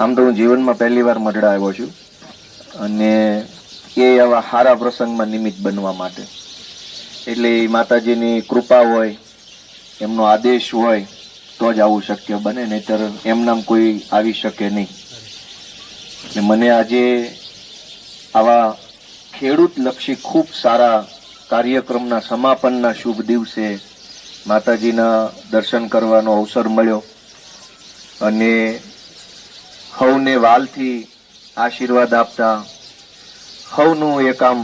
આમ તો હું જીવનમાં પહેલી વાર મઢડા આવ્યો છું અને એ આવા સારા પ્રસંગમાં નિમિત્ત બનવા માટે. એટલે માતાજીની કૃપા હોય, એમનો આદેશ હોય, તો જ આવું શક્ય બને, નહીતર એમનામ કોઈ આવી શકે નહીં. એટલે મને આજે આવા ખેડૂત લક્ષી ખૂબ સારા કાર્યક્રમના સમાપનના શુભ દિવસે માતાજીના દર્શન કરવાનો અવસર મળ્યો. અને હવને વાલથી આશીર્વાદ આપતા, હવનું એક આમ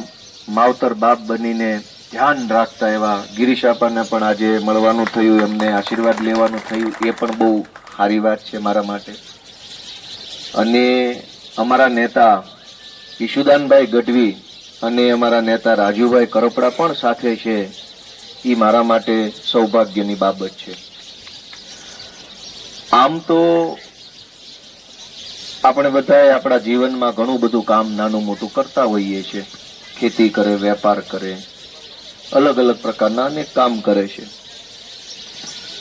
માવતર બાપ બનીને ધ્યાન રાખતા એવા ગિરીશાપાને પણ આજે મળવાનું થયું, એમને આશીર્વાદ લેવાનું થયું, એ પણ બહુ સારી વાત છે મારા માટે. અને અમારા નેતા ઈશુદાનભાઈ ગઢવી અને અમારા નેતા રાજુભાઈ કરોપડા પણ સાથે છે એ મારા માટે સૌભાગ્યની બાબત છે. આમ તો આપણે બધાએ આપણા જીવનમાં ઘણું બધું કામ નાનું મોટું કરતા હોઈએ છીએ ખેતી કરે, વેપાર કરે, અલગ અલગ પ્રકારના અનેક કામ કરે છે.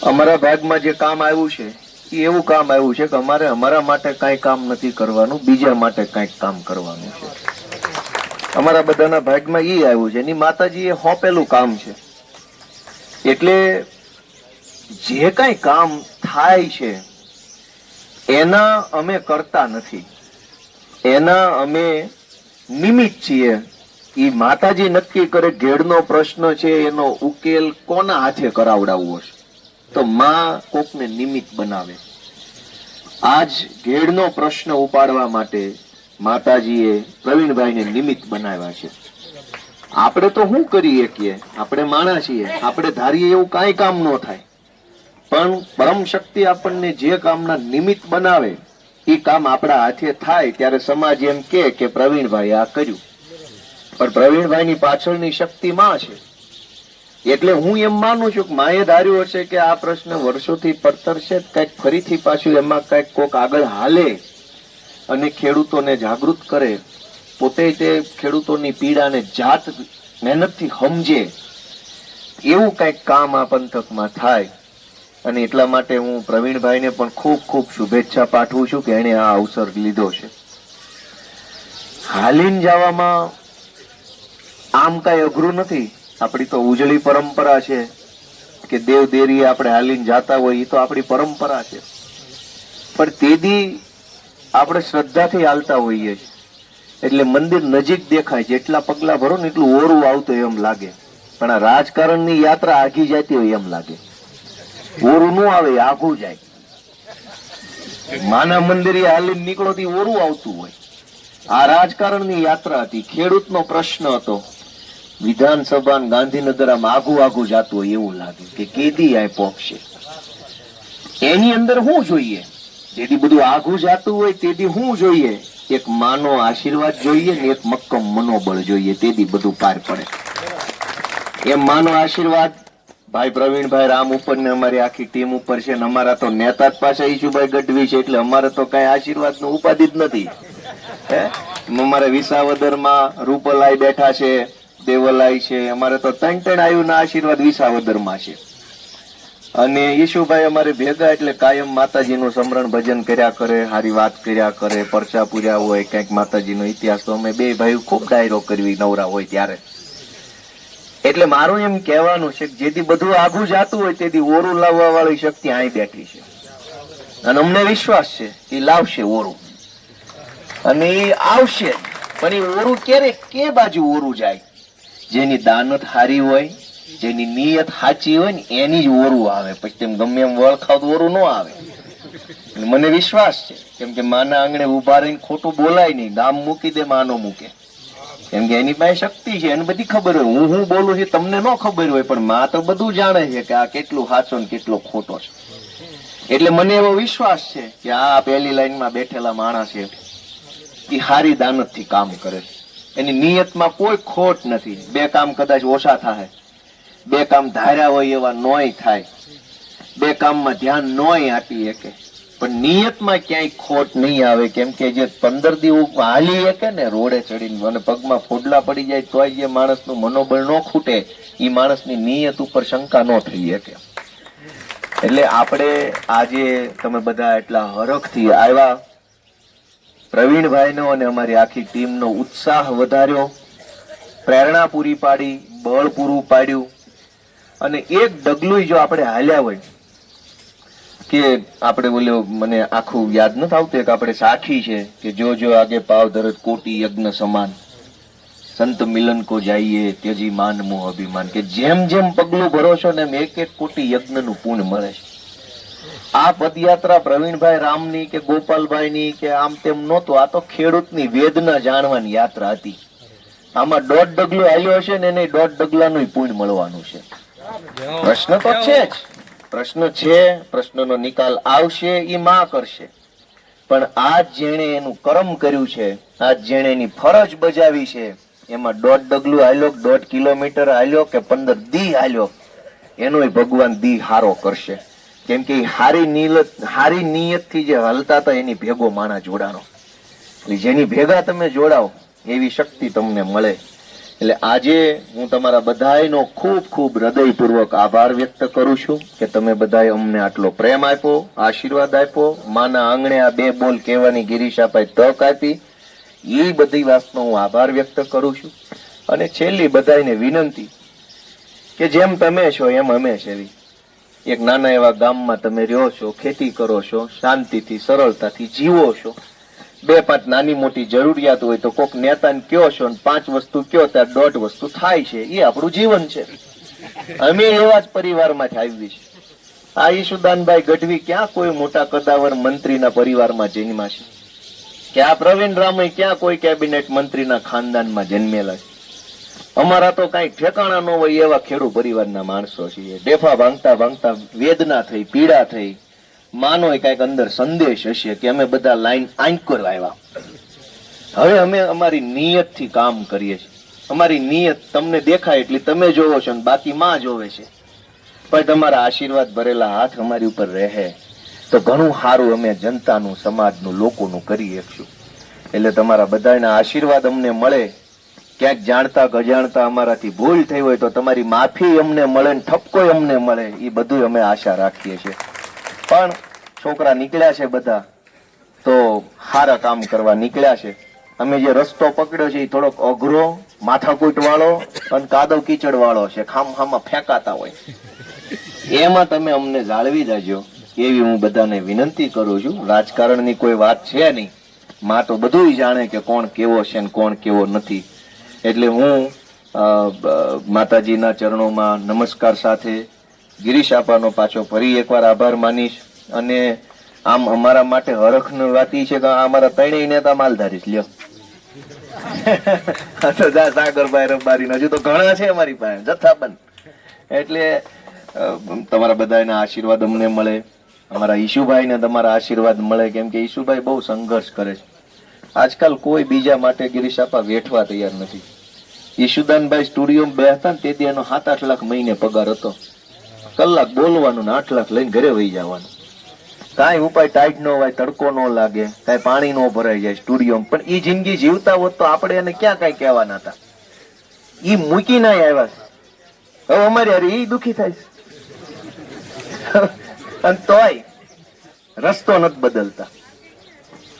અમારા ભાગમાં જે કામ આવ્યું છે, એ એવું કામ આવ્યું છે કે અમારે અમારા માટે કાંઈ કામ નથી કરવાનું, બીજા માટે કાંઈક કામ કરવાનું છે. અમારા બધાના ભાગમાં એ આવ્યું છે, એની માતાજીએ હોપેલું કામ છે. એટલે જે કાંઈ કામ થાય છે એના અમે કરતા નથી. એના અમે નિમિત્ત છીએ. એ માતાજી નક્કી કરે ઘેડનો પ્રશ્ન છે, એનો ઉકેલ કોના હાથે કરાવડાવવો છે? તો માં કોકને નિમિત્ત બનાવે. આજ ઘેડનો પ્રશ્ન ઉપાડવા માટે માતાજીએ પ્રવીણભાઈને નિમિત્ત બનાવ્યા છે. આપણે તો શું કરીએ કે, આપણે માણસ છીએ, આપણે ધારીએ એવું કાંઈ કામ ન થાય. પણ પરમ શક્તિ આપણને જે કામના નિમિત્ત બનાવે એ કામ આપણા હાથે થાય ત્યારે સમાજ એમ કે પ્રવીણભાઈ આ કર્યું. પણ પ્રવીણભાઈની પાછળની શક્તિ માં છે. એટલે હું એમ માનું છું કે માએ ધાર્યું હશે કે આ પ્રશ્ન વર્ષોથી પડતરશે કંઈક ફરીથી પાછું એમાં કંઈક કોક આગળ હાલે અને ખેડૂતોને જાગૃત કરે. પોતે તે ખેડૂતોની પીડાને જાત મહેનતથી સમજે. એવું કંઈક કામ આ પંથકમાં થાય. અને એટલા માટે હું પ્રવીણભાઈને પણ ખૂબ ખૂબ શુભેચ્છા પાઠવું છું કે એણે આ અવસર લીધો છે. હાલીન જવામાં આમ કાંઈ અઘરું નથી. આપણી તો ઉજળી પરંપરા છે કે દેવ દેરીએ આપણે હાલીન જાતા હોય એ તો આપણી પરંપરા છે. પણ તેદી આપણે શ્રદ્ધાથી હાલતા હોઈએ છીએ. એટલે મંદિર નજીક દેખાય જેટલા પગલા ભરો ને એટલું ઓરું આવતું એમ લાગે. પણ આ રાજકારણની યાત્રા આગી જતી હોય એમ લાગે. ઓરું નું આવે, આઘું જાય. માના મંદિરે હાલીને નીકળો થી ઓરું આવતું હોય. આ રાજકારણની યાત્રા હતી, ખેડૂતનો પ્રશ્ન હતો. વિધાનસભા ગાંધીનગર આમ આઘું આઘું જાતું હોય એવું લાગે કે કેદી આ પહોંચશે એની અંદર શું જોઈએ? જેથી બધું આઘું જાતું હોય તેથી શું જોઈએ. એક માનો આશીર્વાદ જોઈએ ને એક મક્કમ મનોબળ જોઈએ, તેથી બધું પાર પડે. એમ માનો આશીર્વાદ ભાઈ પ્રવીણભાઈ રામ ઉપર ને અમારી આખી ટીમ ઉપર છે ને અમારા તો નેતા જ પાછા ઈશુભાઈ ગઢવી છે એટલે અમારે તો કઈ આશીર્વાદનું ઉપાધિ જ નથી. હે? અમારે વિસાવદરમાં રૂપલાઈ બેઠા છે દેવલાઈ છે, અમારે તો ત્રણ ત્રણ આયુના આશીર્વાદ વિસાવદરમાં છે. અને ઈશુભાઈ અમારે ભેગા એટલે કાયમ માતાજીનું સમરણ ભજન કર્યા કરે, હારી વાત કર્યા કરે, પરચા પૂર્યા હોય, કંઈક માતાજીનો ઇતિહાસ તો અમે બે ભાઈ ખૂબ ડાયરો કરવી નવરા હોય ત્યારે. એટલે મારું એમ કહેવાનું છે કે જેથી બધું આઘું જાતું હોય તેથી ઓરું લાવવા વાળી શક્તિ અહીં બેઠી છે. અને અમને વિશ્વાસ છે એ લાવશે ઓરું. અને એ આવશે, પણ એ ઓરું ક્યારે, કે બાજુ ઓરું જાય? જેની દાનત હારી હોય, જેની નિયત સાચી હોય ને એની જ ઓરું આવે. પછી તેમ ગમે એમ વળખાવ ઓરું ન આવે. મને વિશ્વાસ છે. કેમ કે માના આંગણે ઊભા રહીને ખોટું બોલાય નહીં. ગામ મૂકી દે, માનો મૂકે. કેમ કે એની પાસે શક્તિ છે, એને બધી ખબર હોય. હું હું બોલું છું તમને ન ખબર હોય, પણ માં તો બધું જાણે છે કે આ કેટલું સાચો ને કેટલો ખોટો છે. એટલે મને એવો વિશ્વાસ છે કે આ પહેલી લાઈનમાં બેઠેલા માણસ છે, એ હારી દાનતથી કામ કરે છે. એની નિયતમાં કોઈ ખોટ નથી. બે કામ કદાચ ઓછા થાય. બે કામ ધાર્યા હોય એવા નોય થાય. બે કામમાં ધ્યાન નોય આપી શકે. પણ નિયતમાં ક્યાંય ખોટ નહીં આવે, કેમ કે જે પંદર દિવસ હાલી શકે ને, રોડે ચડીને અને પગમાં ફોડલા પડી જાય, તોય જે માણસનું મનોબળ ન ખૂટે એ માણસની નિયત ઉપર શંકા ન થઈ શકે. એટલે આપણે આજે તમે બધા એટલા હરખથી આવ્યા. પ્રવીણભાઈનો અને અમારી આખી ટીમનો ઉત્સાહ વધાર્યો. પ્રેરણા પૂરી પાડી, બળ પૂરું પાડ્યું. અને એક ડગલું જો આપણે હાલ્યા હોય કે આપણે બોલ્યો, મને આખું યાદ નથી આવતું કે આપણે સાખી છે કે જો જો આગે પાવ ધરત કોટી યજ્ઞ સમાન. સંત મિલન કો જાઈએ તેજી માન મોહ અભિમાન. કે જેમ જેમ પગલું ભરો છો ને એમ એક એક કોટી યજ્ઞનું પુણ્ય મળે છે. આ પદયાત્રા પ્રવીણભાઈ રામની કે ગોપાલભાઈની કે આમ તેમ નહોતું, આ તો ખેડૂતની વેદના જાણવાની યાત્રા હતી. આમાં દોઢ ડગલું આવ્યો હશે ને એને દોઢ ડગલાનું પુણ્ય મળવાનું છે. પ્રશ્ન તો છે જ. પ્રશ્ન છે, પ્રશ્નનો નિકાલ આવશે એ માં કરશે. પણ આ જેણે એનું કર્મ કર્યું છે આ જેણે એની ફરજ બજાવી છે, એમાં દોઢ ડગલું હાલ્યો, દોઢ કિલોમીટર હાલ્યો કે પંદર દી હાલ્યો, એનોય ભગવાન દી હારો કરશે. કેમ કે હારી નિયત હારી નિયતથી જે હલતા હતા, એની ભેગો માણા જોડાનો એટલે જેની ભેગા તમે જોડાઓ, એવી શક્તિ તમને મળે. એટલે આજે હું તમારા બધાયનો ખૂબ ખૂબ હૃદયપૂર્વક આભાર વ્યક્ત કરું છું કે તમે બધાએ અમને આટલો પ્રેમ આપ્યો, આશીર્વાદ આપ્યો. માના આંગણે આ બે બોલ કહેવાની ગિરીશ આપાએ તક આપી. એ બધી વાતનો હું આભાર વ્યક્ત કરું છું. અને છેલ્લી બધાયને વિનંતી કે જેમ તમે છો એમ અમે છે એવી. એક નાના એવા ગામમાં તમે રહ્યો છો, ખેતી કરો છો, શાંતિથી, સરળતાથી જીવો છો. બે પાંચ નાની મોટી જરૂરિયાત હોય તો કોક નેતાને કયો છો પાંચ વસ્તુ કયો ત્યારે દોઢ વસ્તુ થાય છે એ આપણું જીવન છે. અમે એવા જ પરિવારમાંથી આવી છે આ ઈશુદાનભાઈ ગઢવી ક્યાં કોઈ મોટા કદાવર મંત્રીના પરિવારમાં જન્મા છે? કે આ પ્રવીણ રામે ક્યાં કોઈ કેબિનેટ મંત્રીના ખાનદાનમાં જન્મેલા છે? અમારા તો કઈ ઠેકાણા ન હોય એવા ખેડૂ પરિવારના માણસો છીએ. ડેફા ભાંગતા ભાંગતા વેદના થઈ, પીડા થઈ. માનો કંઈક અંદર સંદેશ હશે કે અમે બધા લાઈન આંકર આવ્યા. હવે અમે અમારી નિયતથી કામ કરીએ છીએ. અમારી નિયત તમને દેખાય એટલી તમે જોવો છો ને બાકી માં જોવે છે. પણ તમારા આશીર્વાદ ભરેલા હાથ અમારી ઉપર રહે. તો ઘણું સારું અમે જનતાનું, સમાજનું, લોકોનું કરી શકશું એટલે તમારા બધાના આશીર્વાદ અમને મળે. ક્યાંક જાણતા અજાણતા અમારાથી ભૂલ થઈ હોય તો તમારી માફી અમને મળે ને ઠપકો અમને મળે. એ બધું અમે આશા રાખીએ છીએ. પણ છોકરા નીકળ્યા છે બધા, તો સારા કામ કરવા નીકળ્યા છે. અમે જે રસ્તો પકડ્યો છે એ થોડોક અઘરો, માથાકૂટ વાળો અને કાદવ કીચડ વાળો છે. ખામ ખામાં ફેંકાતા હોય. એમાં તમે અમને જાળવી દેજો. એવી હું બધાને વિનંતી કરું છું. રાજકારણની કોઈ વાત છે નહીં. માં તો બધું જાણે કે કોણ કેવો છે ને કોણ કેવો નથી. એટલે હું માતાજીના ચરણોમાં નમસ્કાર સાથે ગિરીશ આપાનો પાછો ફરી એકવાર આભાર માનીશ અને આમ અમારા માટે હરખની વાત વાતી છે કે અમારા ત્રણેય નેતા માલધારી લ્યો. તો જા, સાગરભાઈ હજુ તો ઘણા છે અમારી પાસે જથ્થાબંધ એટલે તમારા બધાના આશીર્વાદ અમને મળે, અમારા ઈશુભાઈને તમારા આશીર્વાદ મળે, કેમ ઈશુભાઈ બહુ સંઘર્ષ કરે છે. આજકાલ કોઈ બીજા માટે ગિરીશ આપા વેઠવા તૈયાર નથી. ઈશુદાનભાઈ સ્ટુડિયો બેસતા ને તેથી એનો સાત આઠ લાખ મહિને પગાર હતો. કલાક બોલવાનું ને આઠ લાખ લઈને ઘરે વહી જવાનું. કાંઈ ઉપાય ટાઈટ ન હોય, તડકો ન લાગે, કાંઈ પાણી ન ભરાઈ જાય સ્ટુડિયોમાં. પણ એ જિંદગી જીવતા હોત તો આપણે એને ક્યાં કાંઈ કહેવાના હતા? એ મૂકી ના આવ્યા હવે અમારે હારે એ દુઃખી થાય અને તોય રસ્તો નથી બદલતા.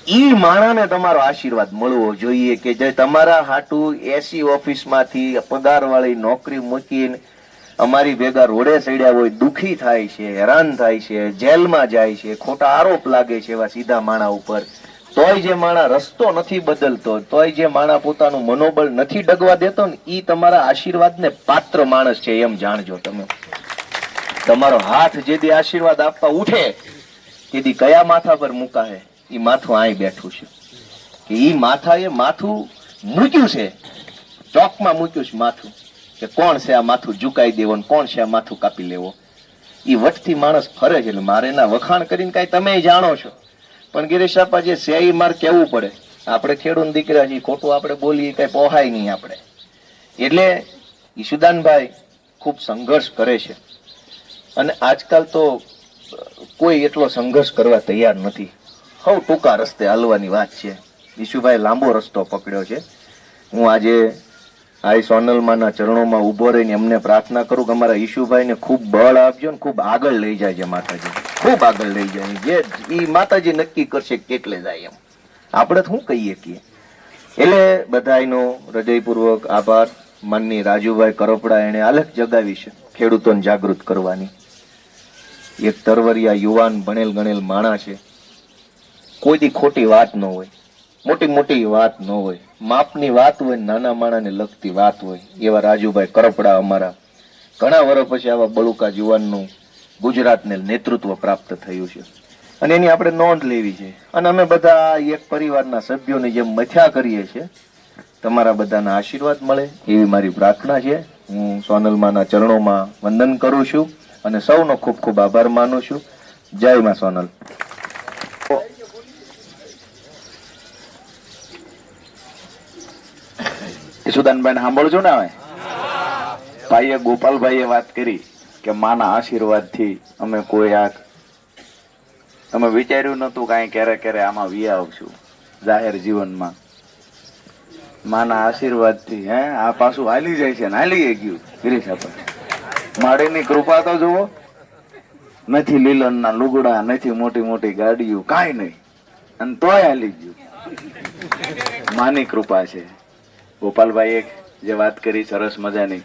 ઈ માણાને તમારો આશીર્વાદ મળવો જોઈએ કે જે તમારા હાટુ એસી ઓફિસમાંથી પગાર વાળી નોકરી મૂકીને અમારી ભેગા રોડે સડ્યા હોય, દુખી થાય છે, હેરાન થાય છે, જેલમાં જાય છે, ખોટા આરોપ લાગે છે એવા સીધા માણા ઉપર. તોય જે માણા રસ્તો નથી બદલતો, તોય જે માણા પોતાનું મનોબળ નથી ડગવા દેતો ને એ તમારા આશીર્વાદને પાત્ર માણસ છે એમ જાણજો તમે. તમારો હાથ જે દી આશીર્વાદ આપવા ઉઠે, તે દી કયા માથા પર મુકાહે? એ માથું આય બેઠું છે. કે ઈ માથાએ માથું મૂક્યું છે, ચોકમાં મૂક્યું છે માથું. કે કોણ છે આ માથું ઝુકાઈ દેવો કોણ છે આ માથું કાપી લેવો? એ વટથી માણસ ફરે છે એટલે મારે એના વખાણ કરીને કાંઈ તમે જાણો છો. પણ ગિરીશ જે છે ઈ માર કેવું પડે? આપણે ખેડૂત દીકરા છીએ, ખોટું આપણે બોલીએ કાંઈ પોહાય નહીં આપણે. એટલે ઈશુદાનભાઈ ખૂબ સંઘર્ષ કરે છે. અને આજકાલ તો કોઈ એટલો સંઘર્ષ કરવા તૈયાર નથી. હવ ટૂંકા રસ્તે હાલવાની વાત છે. ઈશુભાઈ લાંબો રસ્તો પકડ્યો છે. હું આજે આ સોનલમાના ચરણોમાં ઊભો રહીને એમને પ્રાર્થના કરું કે અમારા ઈશુભાઈને ખૂબ બળ આપજો ને ખૂબ આગળ લઈ જાય છે માતાજી. ખૂબ આગળ લઈ જાય જે એ માતાજી નક્કી કરશે કેટલે જાય એમ. આપણે શું કહીએ કીએ એટલે બધાયનો હૃદયપૂર્વક આભાર. માનની રાજુભાઈ કરોપડા એને આલેખ જગાવી છે ખેડૂતોને જાગૃત કરવાની. એક તરવરિયા યુવાન ભણેલ ગણેલ માણા છે. કોઈ દી ખોટી વાત ન હોય. મોટી મોટી વાત ન હોય. માપની વાત હોય નાના માણાને લગતી વાત હોય. એવા રાજુભાઈ કરપડા અમારા ઘણા વર્ષ પછી આવા બળુકા યુવાનનું ગુજરાતને નેતૃત્વ પ્રાપ્ત થયું છે. અને એની આપણે નોંધ લેવી છે. અને અમે બધા એક પરિવારના સભ્યોની જેમ મથ્યા કરીએ છીએ, તમારા બધાના આશીર્વાદ મળે એવી મારી પ્રાર્થના છે. હું સોનલમાના ચરણોમાં વંદન કરું છું અને સૌનો ખૂબ ખૂબ આભાર માનું છું. જય માં સોનલ. યશુદાનભાઈ સાંભળજો ને હવે. ભાઈએ ગોપાલભાઈએ વાત કરી કે માના આશીર્વાદથી અમે કોઈ આ અમે વિચાર્યું નહોતું કાંઈ ક્યારે ક્યારે આમાં વી આવશું જાહેર જીવનમાં. માના આશીર્વાદથી, હે? આ પાછું હાલી જાય છે ને હાલી ગયું, ગિરીશ આપણે. માળીની કૃપા તો જુઓ. નથી લીલનના લુગડા, નથી મોટી મોટી ગાડીઓ, કાંઈ નહીં. અને તોય હાલી ગયું. માની કૃપા છે. ગોપાલભાઈ એક જે વાત કરી, સરસ મજાની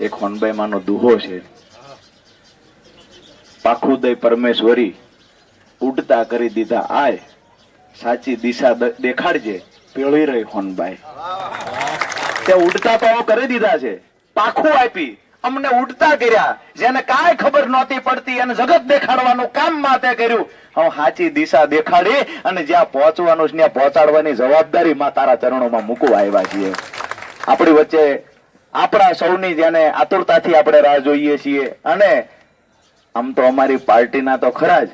એ હોનભાઈ માનો દુહો છે. પાખુદય પરમેશ્વરી ઉડતા કરી દીધા, આય, સાચી દિશા દેખાડજે, પેળી રહી હોનભાઈ. તે ઉડતા તો કરી દીધા છે. પાખું આપી, અમને ઉડતા કર્યા, જેને કાંઈ ખબર નહોતી પડતી અને જગત દેખાડવાનું કામ માતે કર્યું. હું સાચી દિશા દેખાડી અને જ્યાં પહોંચવાનું છે, ત્યાં પહોંચાડવાની જવાબદારી માં તારા ચરણોમાં મૂકવા આવ્યા છીએ. આપણી વચ્ચે આપણા સૌની જેને આતુરતાથી આપણે રાહ જોઈએ છીએ. અને આમ તો અમારી પાર્ટીના તો ખરા જ,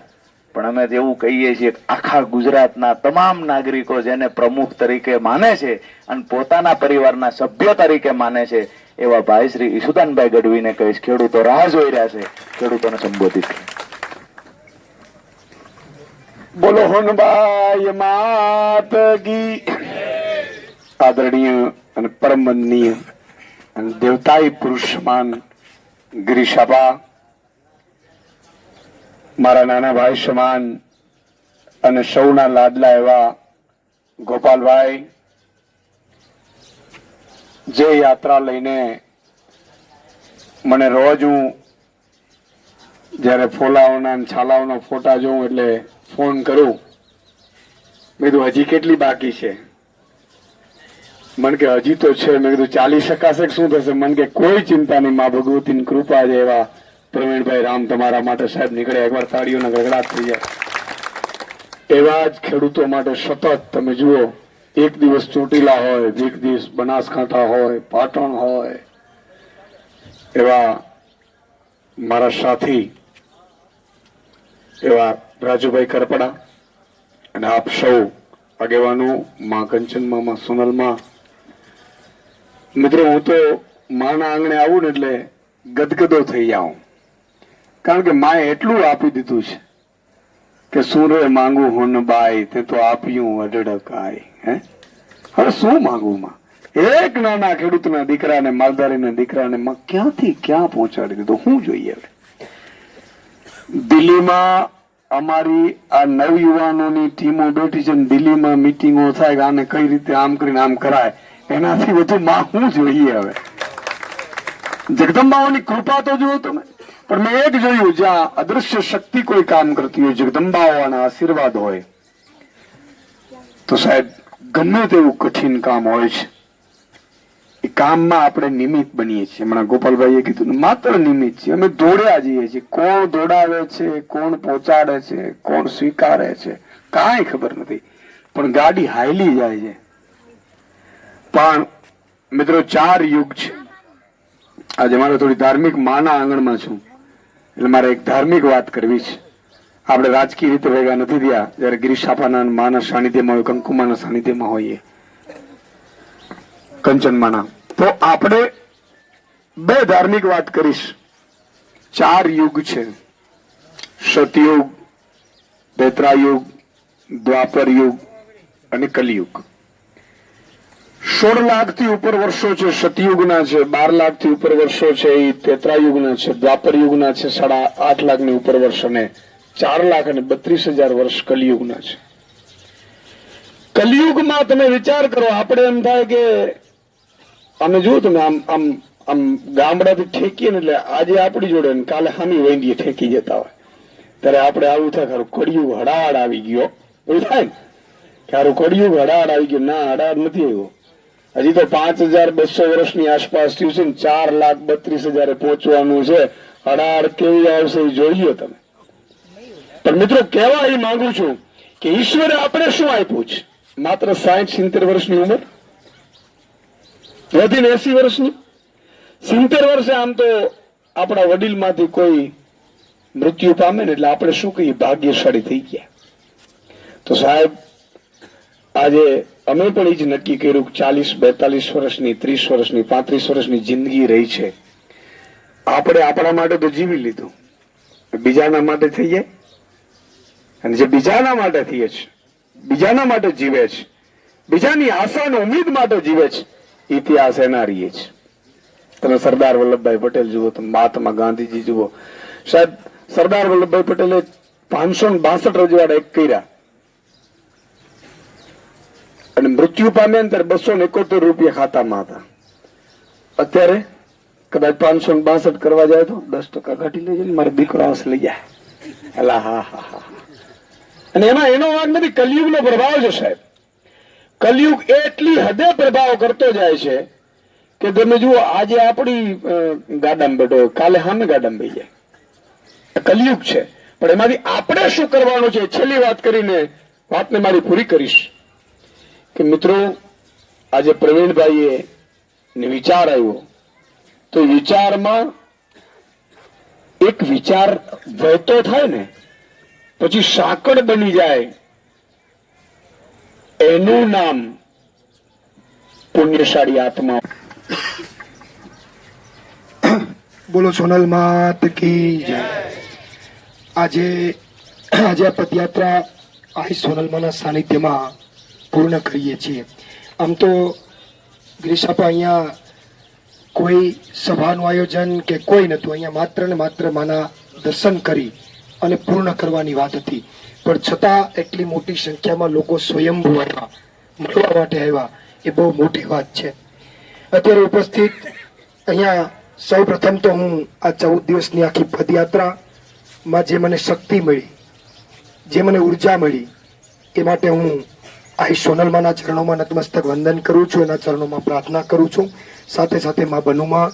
પણ અમે એવું કહીએ છીએ આખા ગુજરાતના તમામ નાગરિકો જેને પ્રમુખ તરીકે માને છે અને પોતાના પરિવારના સભ્ય તરીકે માને છે, એવા ભાઈ શ્રી ઈશુદાનભાઈ ગઢવીને કહીશ, ખેડૂતો રાહ જોઈ રહ્યા છે, ખેડૂતોને સંબોધિત બોલો હોનબાઈ માત કી આદરણીય અને પરમ વંદનીય અને દેવતાઈ પુરુષમાન ગિરીશાબા, મારા નાના ભાઈ સમાન અને સૌના લાડલા એવા ગોપાલભાઈ, જે યાત્રા લઈને મને રોજ હું જ્યારે ફોલાઓના છાલાઓના ફોટા જોઉં એટલે ફોન કરું કીધું, હજી કેટલી બાકી છે? મન કે હજી તો છે. મેં કીધું, ચાલી શકાશે શું થશે? મન કે કોઈ ચિંતા નહીં મા ભગવતીની કૃપા છે એવા પ્રવીણભાઈ રામ તમારા માટે સાહેબ નીકળે. એકવાર તાળીઓના ગગડાટ થઈ જાય. એવા જ ખેડૂતો માટે સતત તમે જુઓ, એક દિવસ ચોટીલા હોય એક દિવસ બનાસકાંઠા હોય, પાટણ હોય. એવા મારા સાથી, એવા રાજુભાઈ કરપડા અને આપ સૌ આગેવાનો, માં કંચનમાં માં સોનલમાં મિત્રો, હું તો માના આંગણે આવું ને એટલે ગદગદો થઈ જાઉં. કારણ કે માએ એટલું આપી દીધું છે કે સુરે માંગુ હુન બાઈ, તે તો આપ્યું અડડકાય હે? હવે શું માંગુ માં? એક નાના ખેડૂતના દીકરાને, માલધારીના દીકરાને માં ક્યાંથી ક્યાં પહોંચાડી દીધો? હું જોઈએ હવે. દિલ્હીમાં અમારી આ નવયુવાનોની ટીમો બેઠી છે દિલ્હીમાં મિટિંગો થાય આને કઈ રીતે આમ કરીને આમ કરાય? એનાથી વધુ માં હું જોઈએ હવે? જગદંબાઓની કૃપા તો જુઓ તમે. પણ મેં એક જોયું જ્યાં અદૃશ્ય શક્તિ કોઈ કામ કરતી હોય, જગદંબાઓના આશીર્વાદ હોય, તો સાહેબ ગમે તેવું કઠિન કામ હોય છે. એ કામમાં આપણે નિમિત્ત બનીએ છીએ. હમણાં ગોપાલભાઈએ કીધું માત્ર નિમિત્ત છે અમે દોડ્યા જઈએ છીએ. કોણ દોડાવે છે, કોણ પહોંચાડે છે, કોણ સ્વીકારે છે, કાંઈ ખબર નથી. પણ ગાડી હાયલી જાય છે. પણ મિત્રો, ચાર યુગ છે. આજે મારે થોડી ધાર્મિક માના આંગણમાં છું. એટલે મારે એક ધાર્મિક વાત કરવી છે. આપણે રાજકીય રીતે ભેગા નથી થયા. જયારે ગિરીશ માના સાનિધ્યમાં હોય, કંકુમાના સાનિધ્યમાં હોઈએ. કંચનમાના તો આપણે બે ધાર્મિક વાત કરીશ. ચાર યુગ છે. સતયુગ બેત્રાયુગ દ્વાપર યુગ અને કલિયુગ. સોળ લાખથી ઉપર વર્ષો છે, સતયુગના છે, બાર લાખથી ઉપર વર્ષો છે એ તેત્રાયુગના છે, દ્વાપર યુગના છે, સાડા આઠ લાખની ઉપર વર્ષ અને ચાર લાખ અને બત્રીસ હજાર વર્ષ કલિયુગના છે. કલયુગમાં તમે વિચાર કરો, આપણે એમ થાય કે અમે જુઓ તમે, આમ આમ આમ ગામડાથી ઠેકીએ ને એટલે આજે આપણી જોડે ને કાલે હામી વૈંદીએ ઠેકી જતા હોય. ત્યારે આપણે આવું થાય ખરું કડિયુગ હડાડ આવી ગયો. એવું થાય ને? કે હારું હડાડ આવી ગયો. ના હડાડ નથી આવ્યો. હજી તો પાંચ હજાર બસો વર્ષની આસપાસ થયું છે ચાર લાખ બત્રીસ હજારે પહોંચવાનું છે. હડાડ કેવી આવશે એ જોઈએ તમે. પણ મિત્રો, કહેવા એ માંગુ છું કે ઈશ્વરે આપણે શું આપ્યું છે? માત્ર સાઠ સિત્તેર વર્ષની ઉંમર? વધીને એસી વર્ષની? સિત્તેર વર્ષે આમ તો આપણા વડીલમાંથી કોઈ મૃત્યુ પામે ને એટલે આપણે શું કહીએ? ભાગ્યશાળી થઈ ગયા. તો સાહેબ, આજે અમે પણ એ જ નક્કી કર્યું કે ચાલીસ, બેતાલીસ વર્ષની, ત્રીસ વર્ષની, પાંત્રીસ વર્ષની જિંદગી રહી છે. આપણે આપણા માટે તો જીવી લીધું. બીજાના માટે થઈ જાય. અને જે બીજાના માટે થઈએ છે, બીજાના માટે જીવે છે, બીજાની આશા અને ઉમેદ માટે જીવે છે ઇતિહાસ એના રહીએ છે. તમે સરદાર વલ્લભભાઈ પટેલ જુઓ, તમે મહાત્મા ગાંધીજી જુઓ. સાહેબ, સરદાર વલ્લભભાઈ પટેલે પાંચસો ને બાસઠ રજવાડા એક કર્યા. અને મૃત્યુ પામ્યા ત્યારે બસો ને એકોતેર રૂપિયા ખાતામાં હતા. અત્યારે કદાચ પાંચસો ને બાસઠ કરવા જાય તો દસ ટકા ઘટી લેજો ને મારે દીકરો આવશે લઈ જાય. અલા હા હા હા અને એમાં એનો વાંક નથી, કલયુગનો પ્રભાવ છે સાહેબ. કલયુગ એટલી હદે પ્રભાવ કરતો જાય છે કે તમે જુઓ, આજે આપણી ગાડામાં બેઠો કાલે સામે ગાડામાં બેસી જાય. કલયુગ છે. પણ એમાંથી આપણે શું કરવાનું છે? છેલ્લી વાત કરીને વાતને મારી પૂરી કરીશ. કે મિત્રો, આજે પ્રવીણભાઈએ વિચાર આવ્યો. તો વિચારમાં એક વિચાર વહેતો થાય ને, પછી સાંકળ બની જાય. એનું નામ પુણ્યશાળી આત્મા. બોલો, સોનલ માત કી જય. આજે આજે આ પદયાત્રા આ સોનલમાના સાનિધ્યમાં પૂર્ણ કરીએ છીએ. આમ તો ગ્રીસાપા અહીંયા કોઈ સભાનું આયોજન કે કોઈ નહોતું, અહીંયા માત્ર ને માત્ર માના દર્શન કરી અને પૂર્ણ કરવાની વાત હતી. પણ છતાં એટલી મોટી સંખ્યામાં લોકો સ્વયંભૂ આવ્યા, મળવા માટે આવ્યા. એ બહુ મોટી વાત છે. અત્યારે ઉપસ્થિત અહીંયા સૌ પ્રથમ તો હું આ ચૌદ દિવસની આખી પદયાત્રામાં જે મને શક્તિ મળી, જે મને ઊર્જા મળી, એ માટે હું આ સોનલમાના ચરણોમાં નતમસ્તક વંદન કરું છું, એના ચરણોમાં પ્રાર્થના કરું છું. સાથે સાથે મા બનુમાં,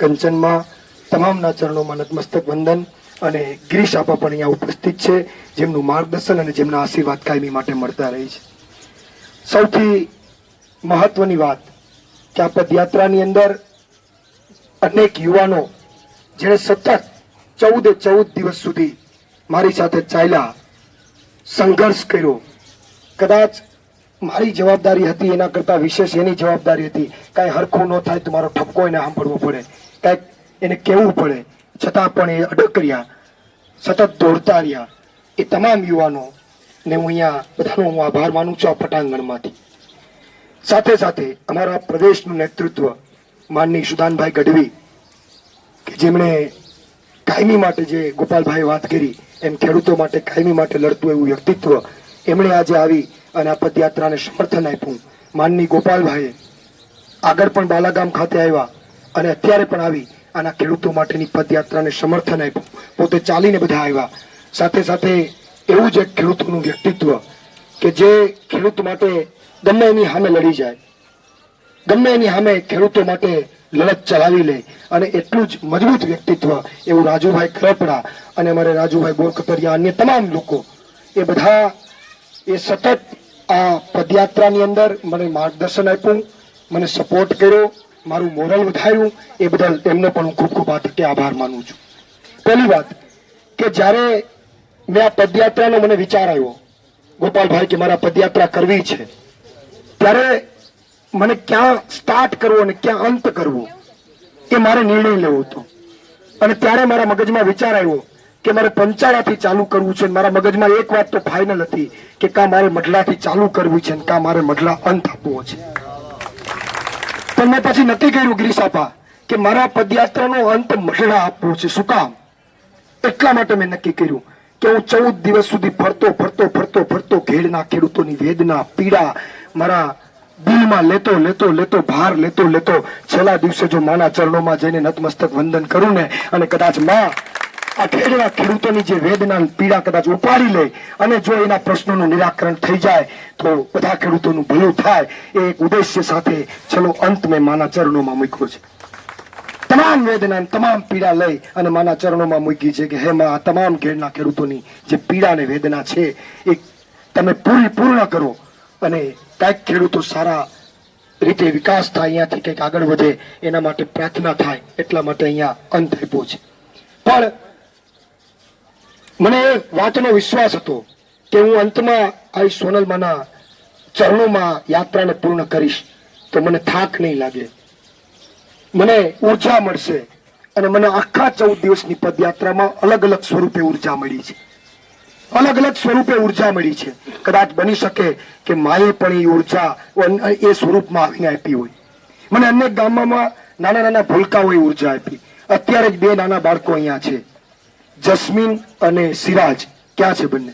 કંચનમાં, તમામના ચરણોમાં નતમસ્તક વંદન અને ગિરીશ આપા પણ અહીંયા ઉપસ્થિત છે, જેમનું માર્ગદર્શન અને જેમના આશીર્વાદ કાયમી માટે મળતા રહે છે. સૌથી મહત્વની વાત કે આ પદયાત્રાની અંદર અનેક યુવાનો જેણે સતત ચૌદે ચૌદ દિવસ સુધી મારી સાથે ચાલ્યા સંઘર્ષ કર્યો. કદાચ મારી જવાબદારી હતી, એના કરતા વિશેષ એની જવાબદારી હતી. કાંઈ હરખું ન થાય તો મારો ઠપકો એને સાંભળવો પડે. કાંઈક એને કહેવું પડે. છતાં પણ એ અડક રહ્યા, સતત દોડતા રહ્યા. એ તમામ યુવાનો ને હું અહીંયા બધાનો હું આભાર માનું છું આ પટાંગણમાંથી. સાથે સાથે અમારા પ્રદેશનું નેતૃત્વ માનની સુદાનભાઈ ગઢવી, કે જેમણે કાયમી માટે જે ગોપાલભાઈ વાત કરી, એમ ખેડૂતો માટે કાયમી માટે લડતું એવું વ્યક્તિત્વ, એમણે આજે આવી અને આ પદયાત્રાને સમર્થન આપ્યું. માનની ગોપાલભાઈએ આગળ પણ બાલાગામ ખાતે આવ્યા અને અત્યારે પણ આવી આના ખેડૂતો માટેની પદયાત્રાને સમર્થન આપ્યું. પોતે ચાલીને બધા આવ્યા. સાથે સાથે એવું જ એક ખેડૂતોનું વ્યક્તિત્વ કે જે ખેડૂત માટે ગમે એની સામે લડી જાય, ગમે એની સામે ખેડૂતો માટે લડત ચલાવી લે અને એટલું જ મજબૂત વ્યક્તિત્વ એવું રાજુભાઈ ખરપડા અને અમારે રાજુભાઈ બોરકતરિયા અન્ય તમામ લોકો એ બધા એ સતત આ પદયાત્રાની અંદર મને માર્ગદર્શન આપ્યું, મને સપોર્ટ કર્યો, મારું મોરલ વધાર્યું, એ બદલ એમને પણ હું ખૂબ ખૂબ આ આભાર માનું છું. પહેલી વાત કે જ્યારે મેં આ પદયાત્રાનો મને વિચાર આવ્યો ગોપાલભાઈ કે મારા પદયાત્રા કરવી છે, ત્યારે મને ક્યાં સ્ટાર્ટ કરવો અને ક્યાં અંત કરવો, એ મારે નિર્ણય લેવો હતો. અને ત્યારે મારા મગજમાં વિચાર આવ્યો કે મારે પંચાળાથી ચાલુ કરવું છે મારા મગજમાં એક વાત તો ફાઇનલ હતી કે કા મારે મઢલાથી ચાલુ કરવી છે કા મારે મઢલા અંત આપવો છે. પણ મેં પછી નક્કી કર્યું ગિરીશાપા કે મારા પદયાત્રાનો અંત મઢલા આપવો છે. શું કામ? એટલા માટે મેં નક્કી કર્યું કે હું ચૌદ દિવસ સુધી ફરતો ફરતો ફરતો ફરતો ઘેડના ખેડૂતોની વેદના, પીડા મારા દિલમાં લેતો લેતો લેતો, ભાર લેતો લેતો, છેલ્લા દિવસે જો માના ચરણોમાં જઈને નતમસ્તક વંદન કરું ને અને કદાચમાં આ ખેડના ખેડૂતોની જે વેદના પીડા કદાચ ઉપાડી લે અને જો એના પ્રશ્નોનું નિરાકરણ થઈ જાય, તો બધા ખેડૂતોનું ભલું થાય. એ એક ઉદ્દેશ્ય સાથે છેલ્લો અંત મેં માના ચરણોમાં મૂક્યો છે. તમામ વેદના તમામ પીડા લઈ અને માના ચરણોમાં મૂકી છે કે હે મા તમામ ઘેરના ખેડૂતોની જે પીડા અને વેદના છે, એ તમે પૂરી પૂર્ણ કરો અને કાંઈક ખેડૂતો સારા રીતે વિકાસ થાય, અહીંયાથી કંઈક આગળ વધે, એના માટે પ્રાર્થના થાય, એટલા માટે અહીંયા અંત આપ્યો છે. પણ મને વાતનો વિશ્વાસ હતો કે હું અંતમાં આ સોનલમાના ચરણોમાં યાત્રાને પૂર્ણ કરીશ. તો મને થાક નહીં લાગે. મને ઊર્જા મળશે અને મને આખા ચૌદ દિવસની પદયાત્રામાં અલગ અલગ સ્વરૂપે ઊર્જા મળી છે. અલગ અલગ સ્વરૂપે ઊર્જા મળી છે. કદાચ બની શકે કે માએ પણ એ ઊર્જા એ સ્વરૂપમાં આવીને આપી હોય. મને અનેક ગામમાં નાના નાના ભૂલકાઓએ ઊર્જા આપી. અત્યારે જ બે નાના બાળકો અહીંયા છે. જસ્મીન અને સિરાજ ક્યાં છે બંને?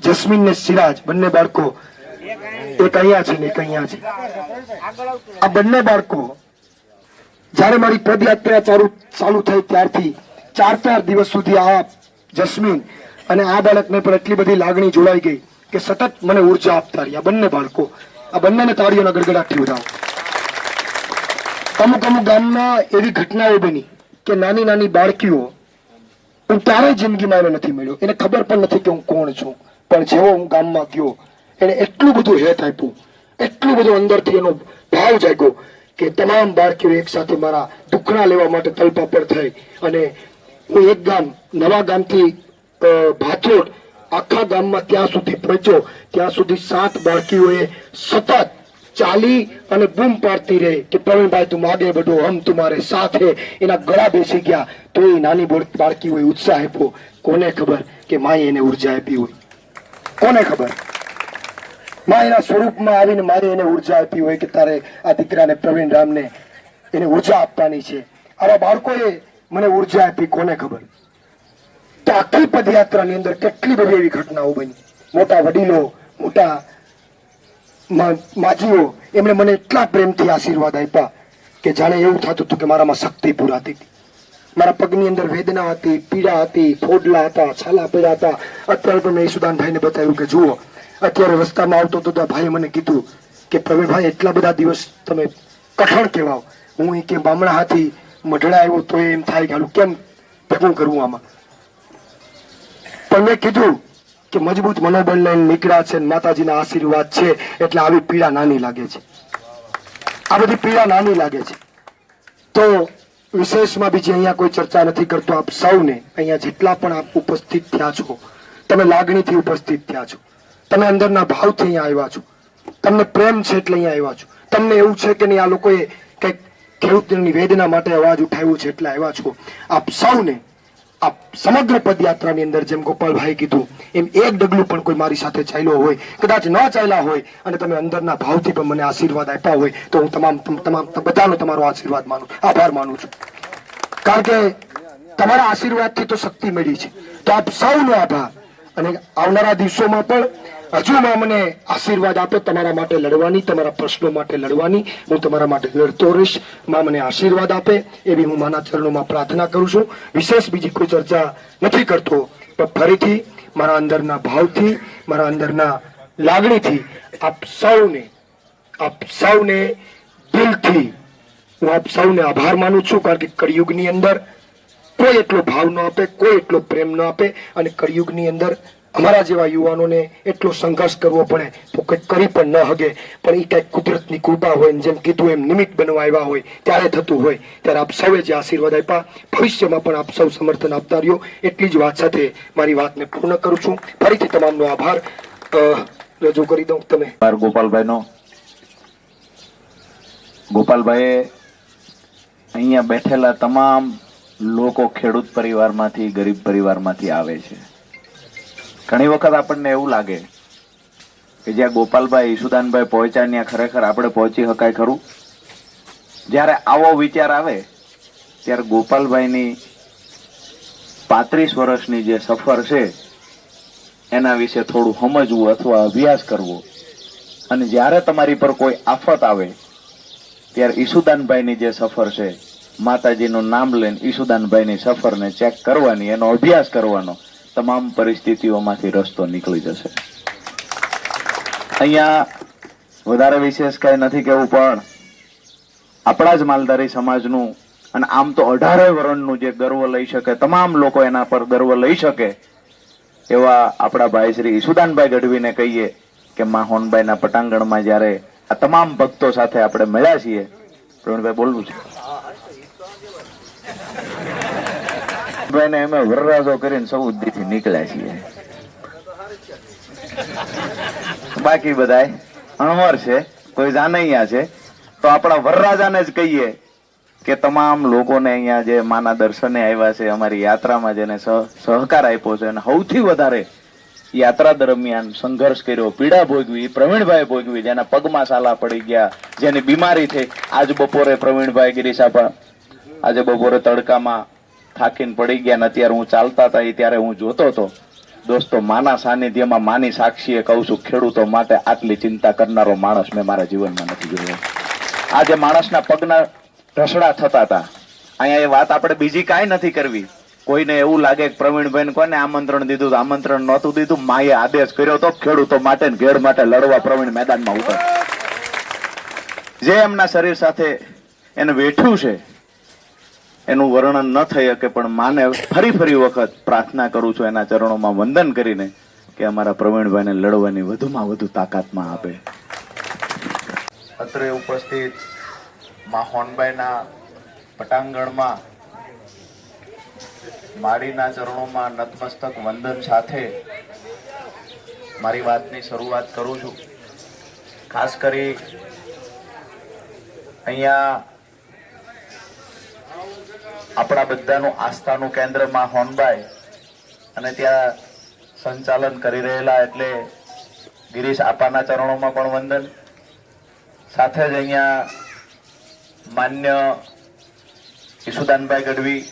જસ્મીન ને સિરાજ, બંને બાળકો એક અહીંયા છે ને એક અહીંયા છે. આ બંને બાળકો જ્યારે મારી પદયાત્રા ચાલુ ચાલુ થઈ ત્યારથી ચાર ચાર દિવસ સુધી આ જસ્મીન અને આ બાળકને પણ એટલી બધી લાગણી જોડાઈ ગઈ કે સતત મને ઊર્જા આપતા રહ્યા બંને બાળકો. આ બંનેને તાળીઓના ગડગડાટથી વધાવો. અમુક અમુક ગામમાં એવી ઘટનાઓ બની કે નાની નાની બાળકીઓ હું ક્યારેય જિંદગીમાં એને નથી મળ્યો. એને ખબર પણ નથી કે હું કોણ છું. પણ જેવો હું ગામમાં ગયો, એને એટલું બધું હેત આપ્યું. એટલું બધું અંદરથી એનો ભાવ જાગ્યો કે તમામ બાળકીઓ એક સાથે મારા દુખણા લેવા માટે તલપાપડ થઈ. અને હું એક ગામ, નવા ગામથી ભાથોડ આખા ગામમાં ત્યાં સુધી પહોંચ્યો. ત્યાં સુધી સાત બાળકીઓએ સતત ચાલી અને બૂમ પાડતી રહી કે પ્રવીણભાઈ તું માગે બધો, હમ તુમારે સાથે. એના ગળા બેસી ગયા. તો એ નાની બાળકી હોય ઉત્સાહ આપ્યો. કોને ખબર કે માએ એને ઊર્જા આપી હોય? કોને ખબર? માં સ્વરૂપમાં આવીને મારે એને ઊર્જા આપી હોય કે તારે આ દીકરાને પ્રવીણ રામને એને ઊર્જા આપવાની છે. આવા બાળકોએ મને ઊર્જા આપી. કોને ખબર? તો આખી પદયાત્રાની અંદર કેટલી બધી એવી ઘટનાઓ બની. મોટા વડીલો, મોટા માજીઓ એમણે મને એટલા પ્રેમથી આશીર્વાદ આપ્યા કે જાણે એવું થતું હતું કે મારામાં શક્તિ પૂરાતી હતી મારા પગની અંદર વેદના હતી, પીડા હતી, ફોડલા હતા, છાલા પીડા હતા. અત્યારે પણ મેં ઈસુદાનભાઈને બતાવ્યું કે જુઓ, અત્યારે રસ્તામાં આવતો હતો તો ભાઈએ મને કીધું કે પ્રવીણભાઈ, એટલા બધા દિવસ તમે કઠણ કહેવાઓ. હું એ કે બામણા હાથી મઢડા આવ્યો તો એમ થાય કે કેમ ભેગું કરવું આમાં? પણ મેં કીધું કે મજબૂત મનોબળ લઈને નીકળ્યા છે, માતાજીના આશીર્વાદ છે, એટલે આવી પીડા નાની લાગે છે. આ બધી પીડા નાની લાગે છે. તો વિશેષમાં બીજી અહીંયા કોઈ ચર્ચા નથી કરતો, આપ સૌને અહીંયા જેટલા પણ આપ ઉપસ્થિત થયા છો, તમે લાગણીથી ઉપસ્થિત થયા છો, તમે અંદરના ભાવથી અહીંયા આવ્યા છો, તમને પ્રેમ છે એટલે અહીંયા આવ્યા છો, તમને એવું છે કે નહીં આ લોકોએ કંઈક ખેડૂતની વેદના માટે અવાજ ઉઠાવ્યું છે એટલે આવ્યા છો, આપ સૌને આ સમગ્ર પદયાત્રાની અંદર જેમ ગોપાલભાઈ કીધું, એમ એક ડગલું પણ કોઈ મારી સાથે ચાલ્યો હોય, કદાચ ન ચાલ્યા હોય, અને તમે અંદરના ભાવથી પણ મને આશીર્વાદ આપ્યા હોય, તો હું તમામ તમામ બધાનો તમારો આશીર્વાદ માનું, આભાર માનું છું. કારણ કે તમારા આશીર્વાદથી તો શક્તિ મળી છે. તો આપ સૌનો આભાર. અને આવનારા દિવસોમાં પણ હજુ માં મને આશીર્વાદ આપે, તમારા માટે લડવાની, તમારા પ્રશ્નો માટે લડવાની, હું તમારા માટે લડતો રહીશ. માં મને આશીર્વાદ આપે, એવી હું માના ચરણોમાં પ્રાર્થના કરું છું. વિશેષ બીજી કોઈ ચર્ચા નથી કરતો, પણ ફરીથી મારા અંદરના ભાવથી, મારા અંદરના લાગણીથી આપ સૌને આપ સૌને દિલથી હું આપ સૌને આભાર માનું છું, કારણ કે કળિયુગની અંદર કોઈ એટલો ભાવ ન આપે, કોઈ એટલો પ્રેમ ન આપે, અને કળિયુગની અંદર અમારા જેવા યુવાનોને એટલો સંઘર્ષ કરવો પડે, તો કંઈક કરી પણ ન હગે. પણ એ કંઈક કુદરતની કૃપા હોય ને જેમ કીધું એમ નિમિત્ત બનવા આવ્યા હોય, ત્યારે થતું હોય. ત્યારે આપ સૌએ જે આશીર્વાદ આપ્યા, ભવિષ્યમાં પણ આપ સૌ સમર્થન આપતા રહ્યો. એટલી જ વાત સાથે મારી વાતને પૂર્ણ કરું છું. ફરીથી તમામનો આભાર. રજૂ કરી દઉં તમે ગોપાલભાઈનો. ગોપાલભાઈએ અહીંયા બેઠેલા તમામ લોકો ખેડૂત પરિવારમાંથી, ગરીબ પરિવારમાંથી આવે છે. ઘણી વખત આપણને એવું લાગે કે જ્યાં ગોપાલભાઈ ઈશુદાનભાઈ પહોંચ્યા ત્યાં ખરેખર આપણે પહોંચી શકાય ખરું? જ્યારે આવો વિચાર આવે, ત્યારે ગોપાલભાઈની પાંત્રીસ વર્ષની જે સફર છે, એના વિશે થોડું સમજવું અથવા અભ્યાસ કરવો. અને જ્યારે તમારી પર કોઈ આફત આવે, ત્યારે ઈશુદાનભાઈની જે સફર છે, માતાજીનું નામ લઈને ઈશુદાનભાઈની સફરને ચેક કરવાની, એનો અભ્યાસ કરવાનો. તમામ પરિસ્થિતિઓમાંથી રસ્તો નીકળી જશે. અહીંયા વધારે વિશેષ કઈ નથી કેવું પણ આપણા જ માલધારી સમાજનું અને આમ તો અઢારે વર્ણનું જે ગર્વ લઈ શકે, તમામ લોકો એના પર ગર્વ લઈ શકે, એવા આપણા ભાઈ શ્રી ઈસુદાનભાઈ ગઢવીને કહીએ કે માહોનભાઈના પટાંગણમાં જ્યારે આ તમામ ભક્તો સાથે આપણે મળ્યા છીએ, પ્રવીણભાઈ, બોલવું છે. ભાઈને અમે વરરાજો કરીને સૌદીથી નીકળ્યા છીએ. બાકી બધાય અણવર છે, કોઈ જાનૈયા છે, તો આપણા વરરાજાને જ કહીએ કે તમામ લોકોને અહીંયા જે માના દર્શને આવ્યા છે, અમારી યાત્રામાં જેને સહકાર આપ્યો છે, અને સૌથી વધારે યાત્રા દરમિયાન સંઘર્ષ કર્યો, પીડા ભોગવી, પ્રવીણભાઈ ભોગવી, જેના પગમાં સાલા પડી ગયા, જેની બીમારી થઈ. આજ બપોરે પ્રવીણભાઈ ગિરીશાપા આજે બપોરે તડકામાં થાકીને પડી ગયા ને અત્યારે હું ચાલતા હતા એ ત્યારે હું જોતો હતો. દોસ્તો, માના સાનિધ્યમાં માની સાક્ષીએ કહું છું, ખેડૂતો માટે આટલી ચિંતા કરનારો માણસ મેં મારા જીવનમાં નથી જોયો. આજે માણસના પગના ઢસડા થતા હતા. અહીંયા એ વાત આપણે બીજી કાંઈ નથી કરવી. કોઈને એવું લાગે કે પ્રવીણભાઈ કોને આમંત્રણ દીધું, આમંત્રણ નહોતું દીધું, માએ આદેશ કર્યો તો ખેડૂતો માટે ઘેડ માટે લડવા પ્રવીણ મેદાનમાં ઉતર જે એમના શરીર સાથે એને વેઠ્યું છે એનું વર્ણન ન થઈ શકે, પણ માને ફરી ફરી વખત પ્રાર્થના કરું છું એના ચરણોમાં વંદન કરીને કે અમારા પ્રવીણભાઈને લડવાની વધુમાં વધુ તાકાતમાં આપે. અત્રે ઉપસ્થિત મા હોનબાઈના પટાંગણમાં મારીના ચરણોમાં નતમસ્તક વંદન સાથે મારી વાતની શરૂઆત કરું છું. ખાસ કરી અહીંયા આપણા બધાનું આસ્થાનું કેન્દ્રમાં હોનબાઈ અને ત્યાં સંચાલન કરી રહેલા એટલે ગિરીશ આપાના ચરણોમાં પણ વંદન. સાથે જ અહીંયા માન્ય ઈસુદાનભાઈ ગઢવી,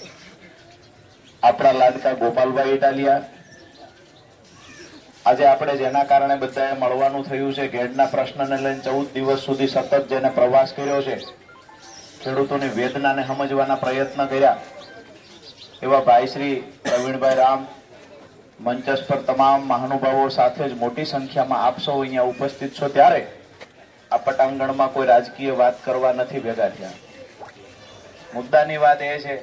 આપણા લાડકા ગોપાલભાઈ ઇટાલિયા. આજે આપણે જેના કારણે બધાએ મળવાનું થયું છે, ઘેડના પ્રશ્નને લઈને ચૌદ દિવસ સુધી સતત જેને પ્રવાસ કર્યો છે ખેડૂતોની વેદનાને સમજવાના પ્રયત્ન કર્યા. એવા ભાઈ શ્રી પ્રવીણભાઈ રામ મંચસ પર તમામ મહાનુભાવો સાથે જ મોટી સંખ્યામાં આપ સૌ અહીંયા ઉપસ્થિત છો ત્યારે આ પટાંગણમાં કોઈ રાજકીય વાત કરવા નથી ભેગા થયા. મુદ્દાની વાત એ છે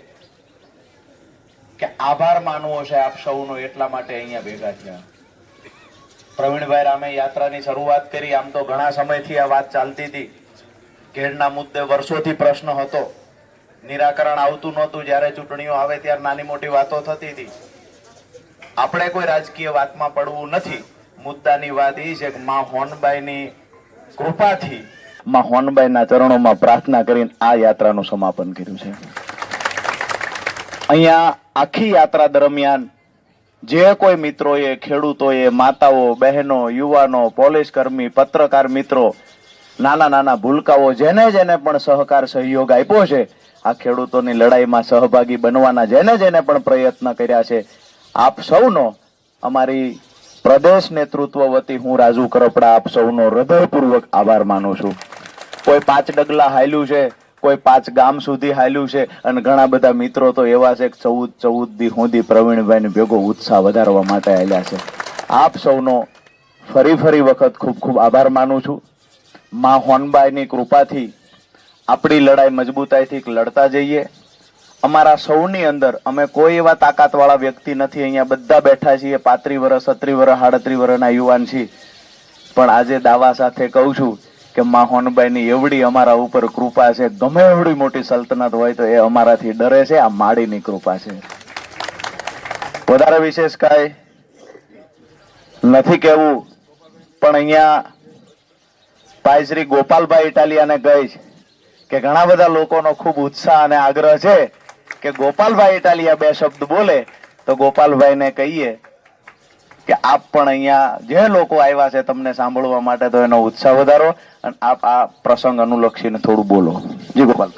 કે આભાર માનવો છે આપ સૌનો એટલા માટે અહીંયા ભેગા થયા. પ્રવીણભાઈ રામે યાત્રાની શરૂઆત કરી, આમ તો ઘણા સમયથી આ વાત ચાલતી હતી. ઘેડના મુદ્દે વર્ષોથી પ્રશ્ન હતો. નિરાકરણ આવતું નહોતું જ્યારે ચૂંટણીઓ આવે ત્યારે નાની મોટી વાતો થતી હતી. આપણે કોઈ રાજકીય વાતમાં પડવું નથી. મુદ્દાની વાત એ છે કે માં હોનબાઈની કૃપાથી માં હોનબાઈના ચરણોમાં પ્રાર્થના કરીને આ યાત્રાનું સમાપન કર્યું છે. અહીંયા આખી યાત્રા દરમિયાન જે કોઈ મિત્રોએ, ખેડૂતોએ, માતાઓ, બહેનો, યુવાનો પોલીસ કર્મી પત્રકાર મિત્રો નાના નાના ભૂલકાઓ જેને જેને પણ સહકાર સહયોગ આપ્યો છે, આ ખેડૂતોની લડાઈમાં સહભાગી બનવાના જેને જેને પણ પ્રયત્ન કર્યા છે, આપ સૌનો અમારી પ્રદેશ નેતૃત્વ વતી હું રાજુ કરપડા આપ સૌનો હૃદયપૂર્વક આભાર માનું છું. કોઈ પાંચ ડગલા હાલ્યું છે, કોઈ પાંચ ગામ સુધી હાલ્યું છે, અને ઘણા બધા મિત્રો તો એવા છે કે ચૌદ ચૌદ દી સુધી પ્રવીણભાઈ ભેગો ઉત્સાહ વધારવા માટે આવેલા છે. આપ સૌનો ફરી ફરી વખત ખૂબ ખૂબ આભાર માનું છું. માં હોનબાઈની કૃપાથી આપણી લડાઈ મજબૂતાઈથી લડતા જઈએ. અમારા સૌની અંદર અમે કોઈ એવા તાકાતવાળા વ્યક્તિ નથી. અહીંયા બધા બેઠા છીએ, પાંત્રી વર્ષ સત્રી વર્ષ સાડત્રી વર્ષના યુવાન છીએ. પણ આજે દાવા સાથે કહું છું કે માં હોનબાઈની એવડી અમારા ઉપર કૃપા છે. ગમે એવડી મોટી સલ્તનત હોય તો એ અમારાથી ડરે છે. આ માડીની કૃપા છે. વધારે વિશેષ કાંઈ નથી કહેવું. પણ અહીંયા ભાઈ શ્રી ગોપાલભાઈ ઇટાલિયાને કહીશ કે ઘણા બધા લોકોનો ખૂબ ઉત્સાહ અને આગ્રહ છે કે ગોપાલભાઈ ઇટાલિયા બે શબ્દ બોલે તો ગોપાલભાઈને કહીએ કે આપ પણ અહીંયા જે લોકો આવ્યા છે તમને સાંભળવા માટે તો એનો ઉત્સાહ વધારો અને આપ આ પ્રસંગ અનુલક્ષીને થોડું બોલો. જી ગોપાલ